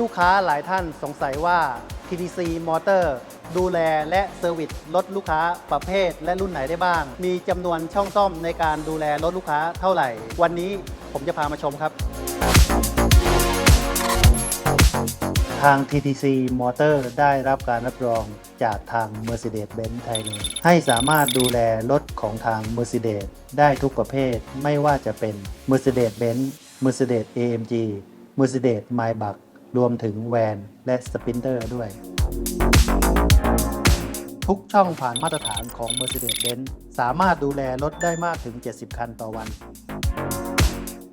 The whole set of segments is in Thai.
ลูกค้าหลายท่านสงสัยว่า TTC Motor ดูแลและเซอร์วิสรถลูกค้าประเภทและรุ่นไหนได้บ้าง มีจำนวนช่องซ่อมในการดูแลรถลูกค้าเท่าไหร่ วันนี้ผมจะพามาชมครับ ทาง TTC Motor ได้รับการรับรองจากทาง Mercedes-Benz Thailand ให้สามารถดูแลรถของทาง Mercedes ได้ทุกประเภท ไม่ว่าจะเป็น Mercedes-Benz Mercedes AMG Mercedes Maybach รวมถึงแวนและสปินเตอร์ด้วย ทุกช่องผ่านมาตรฐานของ Mercedes-Benz สามารถดูแลรถได้มากถึง 70 คันต่อวัน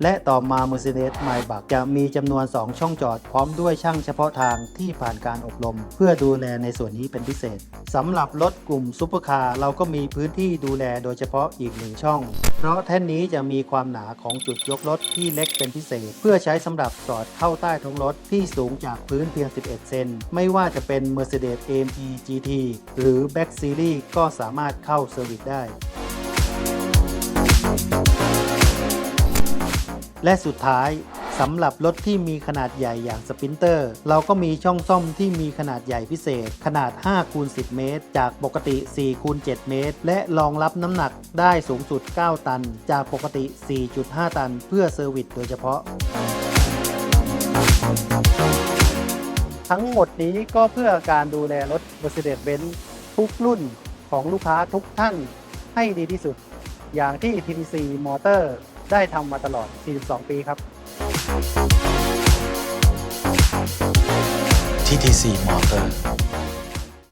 และต่อมา Mercedes Maybach จะมีจำนวน 2 ช่องจอดพร้อมด้วยช่างเฉพาะทางที่ผ่านการอบรม เพื่อดูแลในส่วนนี้เป็นพิเศษสำหรับรถกลุ่มซุปเปอร์คาร์เราก็มีพื้นที่ดูแลโดยเฉพาะอีกหนึ่งช่อง เพราะแท่นนี้จะมีความหนาของจุดยกรถที่เล็กเป็นพิเศษ เพื่อใช้สำหรับสอดเข้าใต้ท้องรถที่สูงจากพื้นเพียง 11 เซนไม่ว่าจะเป็น Mercedes AMG GT หรือ Back Series ก็สามารถเข้าเซอร์วิสได้ และสุดท้ายสำหรับรถที่มีขนาดใหญ่อย่างสปินเตอร์ เราก็มีช่องซ่อมที่มีขนาดใหญ่พิเศษ ขนาด5คูณ10 เมตร จากปกติ4คูณ7เมตร และรองรับน้ำหนักได้สูงสุด 9 ตัน จากปกติ 4.5 ตัน เพื่อเซอร์วิสโดยเฉพาะ ทั้งหมดนี้ก็เพื่อการดูแลรถ Mercedes-Benz ทุกรุ่นของลูกค้าทุกท่านให้ดีที่สุด อย่างที่ TTC Motor ได้ทำมาตลอด 42 ปีครับ TTC Motor